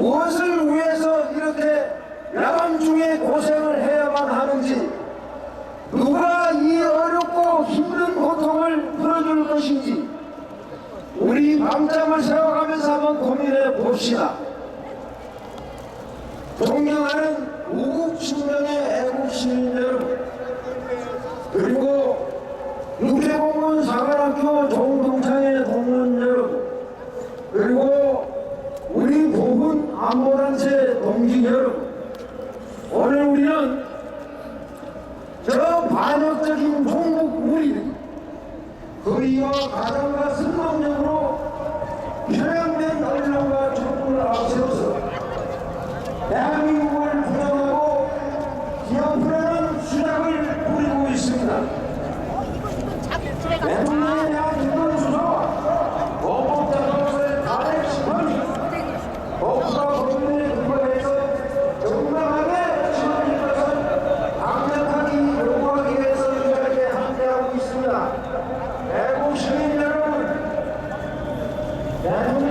무엇을 위해서 이렇게 야밤 중에 고생을 해야만 하는지 누가 이 어렵고 힘든 고통을 풀어줄 것인지 우리 밤잠을 세워가면서 한번 고민해 봅시다. 존경하는 우국 신명의 애국 시민 여러분 그리고 육해공군 사관학교 종동 저 반역적인 종북 무리들이 거리와 가정과 승망력으로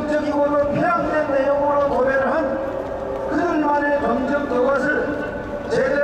전적이고도 편향된 내용으로 도배를 한 그들만의 정적 그것을 제대로